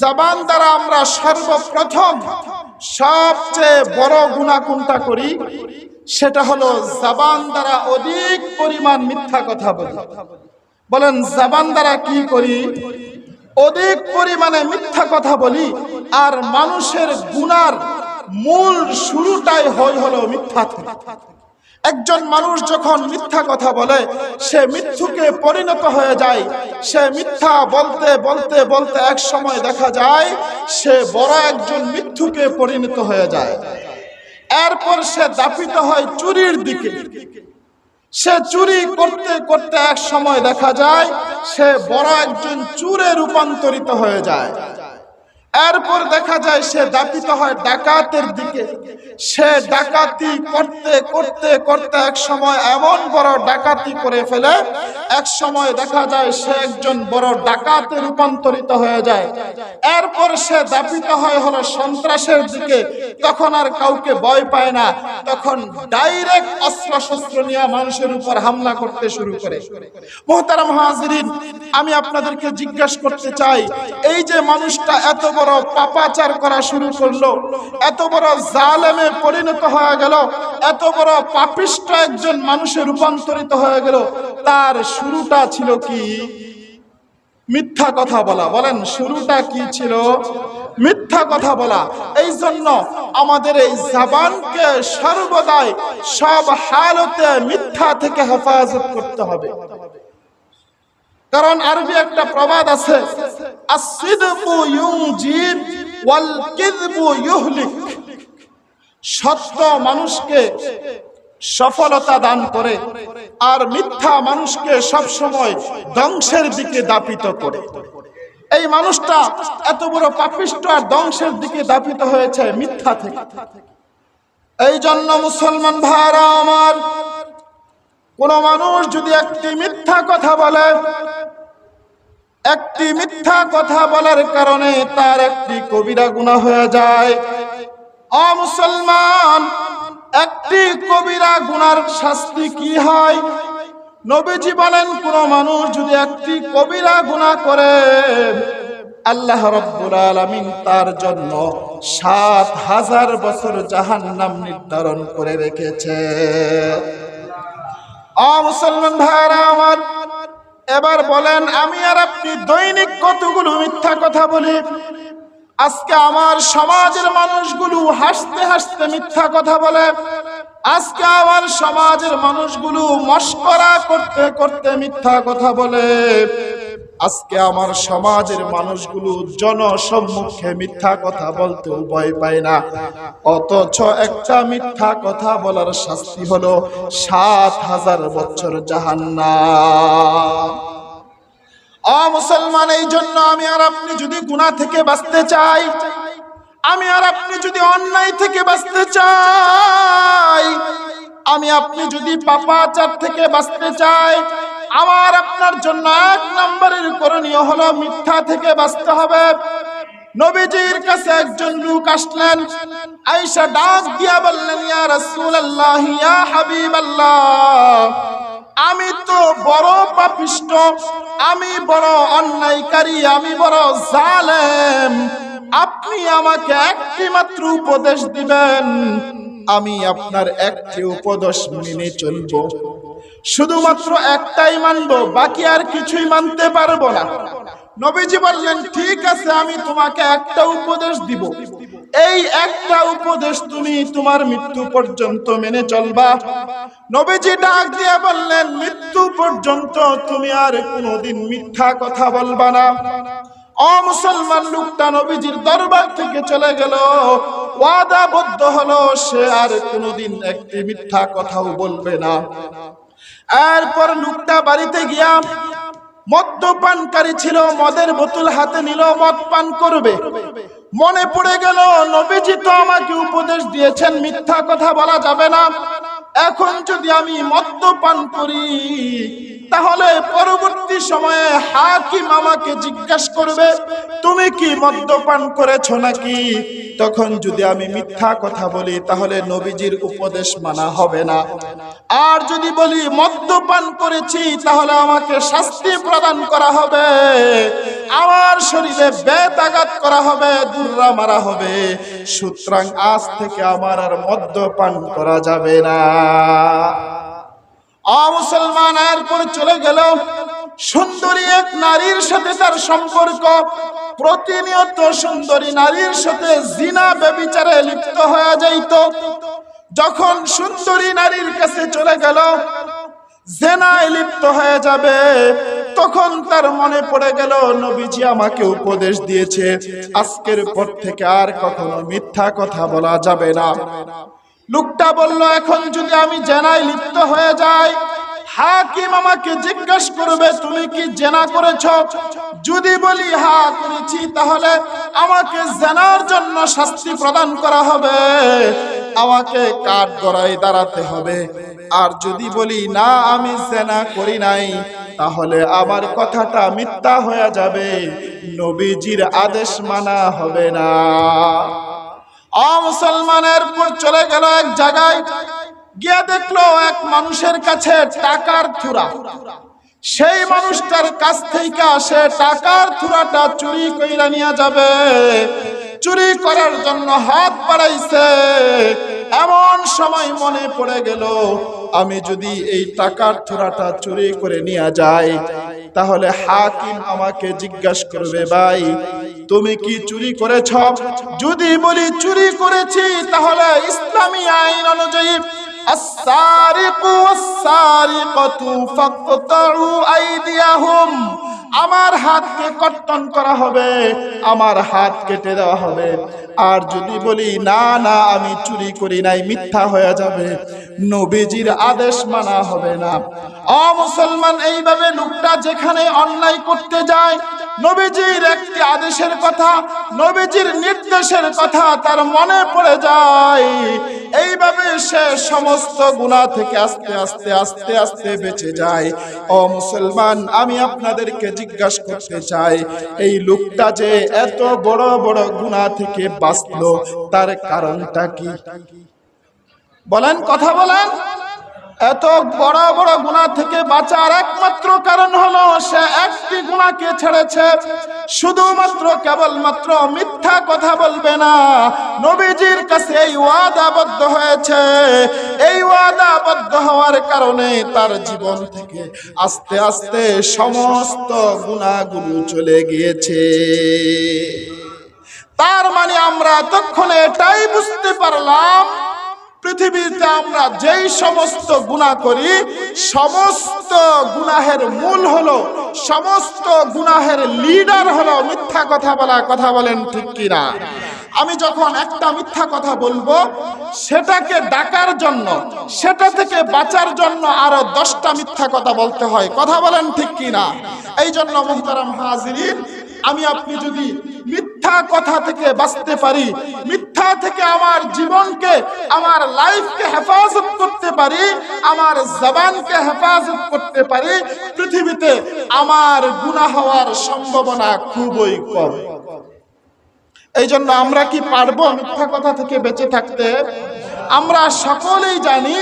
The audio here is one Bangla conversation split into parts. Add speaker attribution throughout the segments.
Speaker 1: জবান দ্বারা আমরা সর্বপ্রথম সবচেয়ে বড় গুণা কোনটা করি? সেটা হলো জবান দ্বারা অধিক পরিমাণ মিথ্যা কথা বলি। বলেন, জবান দ্বারা কি করি? অধিক পরিমাণে মিথ্যা কথা বলি আর মানুষের গুনার মূল শুরুটাই হয় হলো মিথ্যা একজন মানুষ যখন মিথ্যা কথা বলে, সে মিথ্যুকে পরিণত হয়ে যায়। সে মিথ্যা বলতে বলতে বলতে এক সময় দেখা যায়, সে বড় একজন মিথ্যুকে পরিণত হয়ে যায়। এরপর সে দাপিত হয় চুরির দিকে। সে চুরি করতে করতে এক সময় দেখা যায়, সে বড় একজন চুরে রূপান্তরিত হয়ে যায়। এরপর দেখা যায় সে দাপিত হয় ডাকাতের দিকে। সে ডাকাতি করতে করতে করতে এক সময় এমন বড় ডাকাতি করে ফেলে, এক সময় দেখা যায় সে একজন বড় ডাকাতে রূপান্তরিত হয়ে যায়। এরপর সে দাপিত হয় হলো সন্ত্রাসের দিকে। তখন আর কাউকে ভয় পায় না। তখন ডাইরেক্ট অস্ত্র শস্ত্র নিয়ে মানুষের উপর হামলা করতে শুরু করে। মোহতারাম হাজিরিন, আমি আপনাদেরকে জিজ্ঞাসা করতে চাই, এই যে মানুষটা এত বড় পাপাচার করা শুরু করল। এত বড় জালেমে পরিণত হয়ে গেল। এত বড় পাপিষ্ট একজন মানুষে রূপান্তরিত হয়ে গেল। তার শুরুটা ছিল কি? মিথ্যা কথা বলা। বলেন, শুরুটা কি ছিল? মিথ্যা কথা বলা। এই জন্য আমাদের এই জাবানকে সর্বদাই সব হালতে মিথ্যা থেকে হেফাজত করতে হবে। কারণ আরবি একটা প্রবাদ আছে ওয়াল সত্য মানুষকে সফলতা দান করে আর মিথ্যা মানুষকে সব সময় ধ্বংসের দিকে দাপিত করে। এই মানুষটা এত বড় পাপিষ্ট আর ধ্বংসের দিকে দাপিত হয়েছে মিথ্যা থেকে। এই জন্য মুসলমান ভাইরা আমার, কোন মানুষ যদি একটি মিথ্যা কথা বলে একটি মিথ্যা কথা বলার কারণে তার একটি কবিরা গুণা হয়ে যায়। অ মুসলমান, একটি কবিরা গুনার শাস্তি কি হয়? নবীজি বলেন, কোন মানুষ যদি একটি কবিরা গুনাহ করে, আল্লাহ রব্বুল আলামিন তার জন্য সাত হাজার বছর জাহান্নাম নির্ধারণ করে রেখেছে। অ মুসলমান ভাইরা আমার এবার বলেন, আমি আর আপনি দৈনিক কতগুলো মিথ্যা কথা বলি? আজকে আমার সমাজের মানুষগুলো হাসতে হাসতে মিথ্যা কথা বলে। আজকে আমার সমাজের মানুষগুলো মস্করা করতে করতে মিথ্যা কথা বলে। আজকে আমার সমাজের মানুষগুলো জনসম্মুখে মিথ্যা কথা বলতে ভয় পায় না। অথচ একটা মিথ্যা কথা বলার শাস্তি হলো সাত হাজার বছর জাহান্নাম। অ মুসলমান, এই জন্য আমি আর আপনি যদি গুনাহ থেকে বাঁচতে চাই, আমি আর আপনি যদি অন্যায় থেকে বাঁচতে চাই, আমি আপনি যদি পাপাচার থেকে বাঁচতে চাই আমার আপনার জন্য এক নম্বরের করণীয় হলো মিথ্যা থেকে বাঁচতে হবে। নবীজির কাছে একজন লোক আসলেন। আয়েশা ডাক দিয়া বললেন, ইয়া রাসূলুল্লাহ, ইয়া হাবিবাল্লাহ, আমি তো বড় পাপিষ্ট, আমি বড় অন্যায়কারী, আমি বড় জালেম। আপনি আমাকে একটি মাত্র উপদেশ দিবেন। আমি আপনার একটি উপদেশ মেনে চলবো। শুধুমাত্র একটাই মানবো, বাকি আর কিছুই মানতে পারব না। নবীজি বললেন, ঠিক আছে, আমি তোমাকে একটা উপদেশ দিব। এই একটা উপদেশ তুমি তোমার মৃত্যু পর্যন্ত মেনে চলবা। নবীজি ডাক দিয়ে বললেন, মৃত্যু পর্যন্ত তুমি আর কোনোদিন মিথ্যা কথা বলবা না। অমুসলমান লোকটা নবীজির দরবার থেকে চলে গেল। ওয়াদাবদ্ধ হলো, সে আর কোনোদিন একটি মিথ্যা কথাও বলবে না। এরপর লোকটা বাড়িতে গিয়া মদ্যপানকারী ছিল, মদের বোতল হাতে নিল মদ পান করবে। মনে পড়ে গেল, নবীজি তো আমাকে উপদেশ দিয়েছেন, মিথ্যা কথা বলা যাবে না। এখন যদি আমি মদ্যপান করি তাহলে পরবর্তী সময়ে হাকিম আমাকে জিজ্ঞাসা করবে, তুমি কি মদ্যপান করেছ নাকি? তখন যদি আমি মিথ্যা কথা বলি, তাহলে নবীজির উপদেশ মানা হবে না। আর যদি বলি, মদ্যপান করেছি, তাহলে আমাকে শাস্তি প্রদান করা হবে। আমার শরীরে বেতাঘাত করা হবে, দুর্রা মারা হবে। সুতরাং আজ থেকে আমার আর মদ্যপান করা যাবে না। চলে গেল। সুন্দরী এক নারীর সাথে তার সম্পর্ক। প্রতিনিয়ত সুন্দরী নারীর সাথে জিনা বেবিচারে লিপ্ত হয়ে যাইত। যখন সুন্দরী নারীর কাছে চলে গেল, জেনায় লিপ্ত হয়ে যাবে। তখন তার মনে পড়ে গেল, নবীজি আমাকে উপদেশ দিয়েছে। আজকের পর থেকে আর কখনো মিথ্যা কথা বলা যাবে না। লোকটা বলল, এখন যদি আমি জেনায় লিপ্ত হয়ে যাই, হাকিম আমাকে জিজ্ঞেস করবে, তুমি কি জেনা করেছ? যদি বলি, হা, করেছি, তাহলে আমাকে জেনার জন্য শাস্তি প্রদান করা হবে। আমাকে কাঠ গড়াই দাঁড়াতে হবে। আর যদি বলি, না, আমি জেনা করি নাই, তাহলে আমার কথাটা মিথ্যা হয়ে যাবে। নবীজির আদেশ মানা হবে না। অমুসলমানের পর চলে গেল এক জায়গায়। গিয়ে দেখল এক মানুষের কাছে টাকার থুরা। সেই মানুষটার কাছ থেকে সে টাকার থুরাটা চুরি কইরা নিয়ে যাবে। চুরি করার জন্য হাত বাড়াইছে। এমন সময় মনে পড়ে গেল, আমি যদি এই টাকার থুরাটা চুরি করে নিয়ে যাই, তাহলে হাকিম আমাকে জিজ্ঞাসা করবে, ভাই তুমি কি চুরি করেছ? যদি বলি চুরি করেছি, তাহলে ইসলামী আইন অনুযায়ী আমার হাতকে কর্তন করা হবে, আমার হাত কেটে দেওয়া হবে। আর যদি বলি, না না, আমি চুরি করি নাই, মিথ্যা হয়ে যাবে। নবীজির আদেশ মানা হবে না। অ মুসলমান, এইভাবে লোকটা যেখানে অন্যায় করতে যায়, নবীজির একটি আদেশের কথা, নবীজির নির্দেশের কথা তার মনে পড়ে যায়। এইভাবে সে সমস্ত গুণা থেকে আস্তে আস্তে আস্তে আস্তে বেঁচে যায়। ও মুসলমান, আমি আপনাদেরকে জিজ্ঞাসা করতে চাই, এই লোকটা যে এত বড় বড় গুণা থেকে বাঁচলো, তার কারণটা কি? বলেন, কথা বলেন। এত বড় বড় গুণা থেকে বাঁচার একমাত্র কারণ হলো সে একটি গুণাকে ছেড়েছে। শুধুমাত্র, কেবলমাত্র মিথ্যা কথা বলবে না। নবীজির কাছে এই ওয়াদাবদ্ধ হয়েছে। এই ওয়াদাবদ্ধ হওয়ার কারণে তার জীবন থেকে আস্তে আস্তে সমস্ত গুণাগুলো চলে গিয়েছে। তার মানে আমরা এতক্ষণে এটাই বুঝতে পারলাম পৃথিবীতে আমরা যেই সমস্ত গুণা করি, সমস্ত গুনাহের মূল হলো, সমস্ত গুনাহের লিডার হলো মিথ্যা কথা বলা কথা বলেন ঠিক কিনা? আমি যখন একটা মিথ্যা কথা বলব, সেটাকে ডাকার জন্য, সেটা থেকে বাঁচার জন্য আরও দশটা মিথ্যা কথা বলতে হয়। কথা বলেন ঠিক কিনা? এই জন্য মোহতারাম হাজিরিন, আমি আপনি যদি মিথ্যা কথা থেকে বাঁচতে পারি মিথ্যা থেকে আমার জীবনকে, আমার লাইফকে হেফাজত করতে পারি, আমার জবানকে হেফাজত করতে পারি, পৃথিবীতে আমার গুনাহ হওয়ার সম্ভাবনা খুবই কম। এই জন্য আমরা কি পারব মিথ্যা কথা থেকে বেঁচে থাকতে? আমরা সকলেই জানি,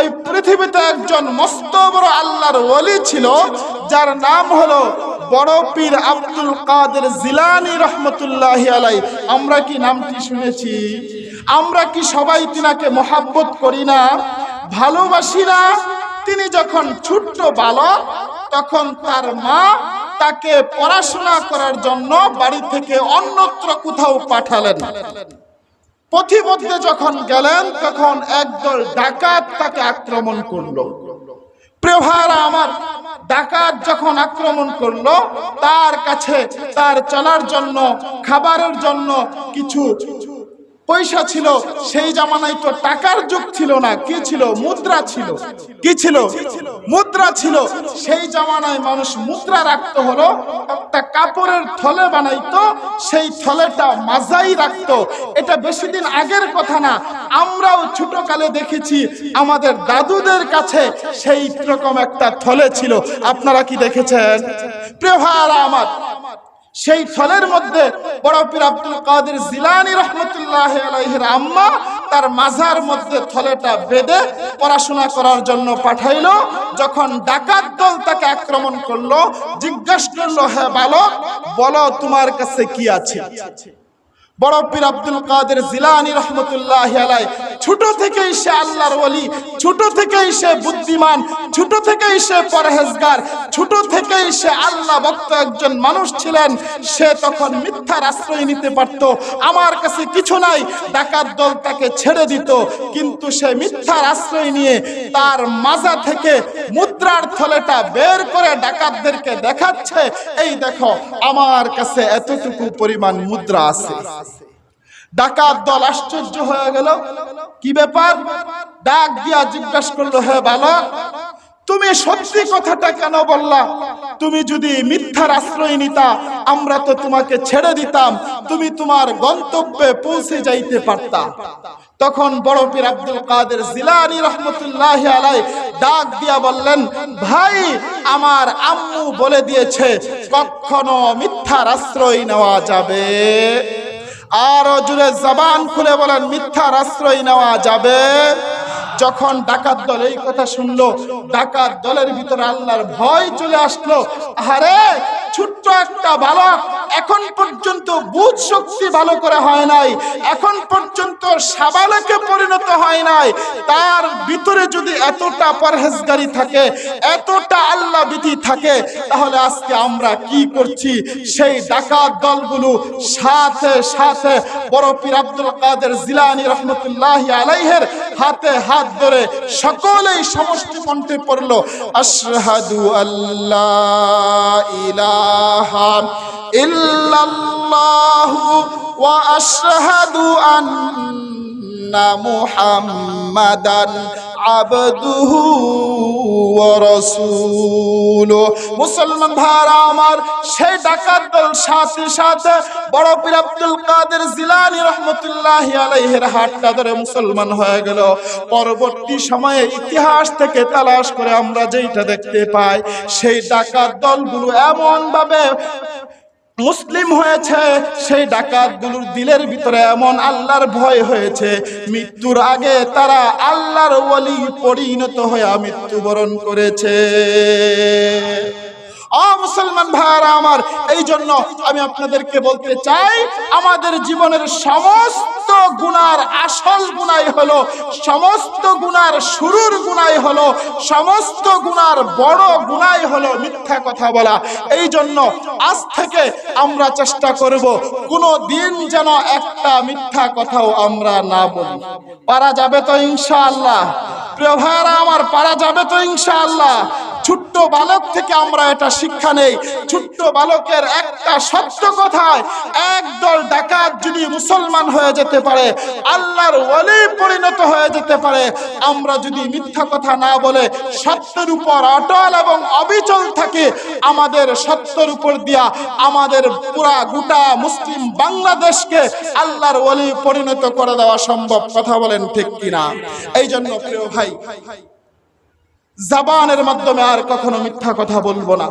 Speaker 1: এই পৃথিবীতে একজন মস্ত বড় আল্লাহর ওলি ছিল, যার নাম হলো বড় পীর আব্দুল কাদের জিলানি রহমতুল্লাহ আলাই আমরা কি নামটি শুনেছি? আমরা কি সবাই তিনাকে মহাব্বত করি না? ভালোবাসি না? তিনি যখন ছোট্ট বালক, তখন তার মা তাকে পড়াশোনা করার জন্য বাড়ি থেকে অন্যত্র কোথাও পাঠালেন। পথিমধ্যে যখন গেলেন, তখন একদল ডাকাত তাকে আক্রমণ করল। প্রেভারা আমার ডাকাত যখন আক্রমণ করল তার কাছে তার চলার জন্য খাবারের জন্য কিছু পয়সা ছিল, সেই জামানায় তো টাকার যুগ ছিল না। কি ছিল? মুদ্রা ছিল। কি ছিল? মুদ্রা ছিল। সেই জামানায় মানুষ মুদ্রা রাখতে হলো, একটা কাপড়ের থলে বানাইতো, সেই থলেটা মাজাই রাখতো। এটা বেশি দিন আগের কথা না, আমরাও ছোটকালে দেখেছি, আমাদের দাদুদের কাছে সেই রকম একটা থলে ছিল। আপনারা কি দেখেছেন? প্রিয় ভাইয়ারা আমার সেই ফলের মধ্যে বড় পীর আব্দুল কাদের জিলানি রহমতুল্লাহ আলাইহির আম্মা তার মাঝার মধ্যে থলেটা বেঁধে পড়াশোনা করার জন্য পাঠাইল। যখন ডাকাত দল তাকে আক্রমণ করল, জিজ্ঞাসা করল হ্যাঁ বালক, বলো তোমার কাছে কি আছে? বড় পীর আব্দুল কাদের জিলানি রহমতুল্লাহ ছোট থেকেই সে আল্লাহর ছোট থেকেই সে বুদ্ধিমান, ছোট থেকেই সে পরহেজগার, ছোট থেকেই সে আল্লাহ ভক্ত একজন মানুষ ছিলেন। সে তখন মিথ্যার আশ্রয় নিতে পারত। আমার কাছে কিছু নাই দল তাকে ছেড়ে দিত। কিন্তু সে মিথ্যার আশ্রয় নিয়ে তার মাজা থেকে মুদ্রার থলেটা বের করে ডাকাতদেরকে দেখাচ্ছে। এই দেখো, আমার কাছে এতটুকু পরিমাণ মুদ্রা আছে। ডাকাত দল আশ্চর্য হয়ে গেল। কি ব্যাপার? ডাক দিয়া জিজ্ঞাসা করল, হে বালক তুমি সত্যি কথাটা কেন বললা? তুমি যদি মিথ্যার আশ্রয় নিতা, আমরা তো তোমাকে ছেড়ে দিতাম। তুমি তোমার গন্তব্যে পৌঁছে যাইতে পারতা। তখন বড় পীর আব্দুল কাদের জিলানি রহমতুল্লাহ আলাই ডাক দিয়া বললেন, ভাই, আমার আম্মু বলে দিয়েছে, কখনো মিথ্যার আশ্রয় নেওয়া যাবে। আরও জুড়ে জবান খুলে বলেন মিথ্যার আশ্রয় নেওয়া যাবে। যখন ডাকাত দল এই কথা শুনলো, ডাকাত দলের ভিতরে আল্লাহর ভয় চলে আসলো। আরে ছোট্ট একটা বালক এখন পর্যন্ত বুধ শক্তি ভালো করে হয় নাই, এখন পর্যন্ত সাবালকে পরিণত হয় নাই। তার ভিতরে যদি এতটা পরহেজগারি থাকে, এতটা আল্লাহ বিধি থাকে, তাহলে আজকে আমরা কি করছি? সেই ডাকাত দলগুলো সাথে সাথে বড় পীর আব্দুল কাদের জিলানি রহমতুল্লাহ আলাইহের হাতে হাত ধরে সকলেই সমষ্টি কণ্ঠে পড়ল। আশহাদু আল্লাহ ইলাহা ইল্লাল্লাহু ওয়া আশহাদু আন্না মুহাম্মাদান আবদুহু মুসলমান ভাইরা আমার, সেই ডাকাত দল সাথে সাথে বড় পীর আব্দুল কাদের জিলানি রহমতুল্লাহ আলাইহের হাতটা ধরে মুসলমান হয়ে গেল। পরবর্তী সময়ে ইতিহাস থেকে তালাশ করে আমরা যেইটা দেখতে পাই, সেই ডাকাত দলগুলো এমন ভাবে মুসলিম হয়েছে, সেই ডাকাতগুলোর দিলের ভিতরে এমন আল্লাহর ভয় হয়েছে, মৃত্যুর আগে তারা আল্লাহর ওলি পরিণত হয়ে মৃত্যুবরণ করেছে। মুসলমান ভাইয়ারা আমার এই জন্য আমি আপনাদেরকে বলতে চাই, আমাদের জীবনের সমস্ত গুনার আসল গুনাই হলো, সমস্ত গুনার শুরুর গুনাই হলো, সমস্ত গুনার বড় গুনাই হলো মিথ্যা কথা বলা। এই জন্য আজ থেকে আমরা চেষ্টা করব কোনো দিন যেন একটা মিথ্যা কথাও আমরা না বলি। পারা যাবে তো ইনশাআল্লাহ। প্রিয় ভাইয়ারা আমার, পারা যাবে তো ইনশাআল্লাহ। ছোট্ট বালক থেকে আমরা এটা শিক্ষা নেই। ছোট্ট বালকের একটা সত্য কথায় একদল ডাকাত মুসলমান হয়ে যেতে পারে, আল্লাহর ওলি পরিণত হয়ে যেতে পারে, আমরা যদি মিথ্যা কথা না বলে সত্যের উপর অটল এবং অবিচল থাকে, আমাদের সত্যের উপর দিয়া আমাদের পুরা গোটা মুসলিম বাংলাদেশকে আল্লাহর ওলি পরিণত করে দেওয়া সম্ভব। কথা বলেন ঠিক কিনা? এই জন্য প্রিয় ভাই, জাবানের মাধ্যমে আর কখনো মিথ্যা কথা বলব না।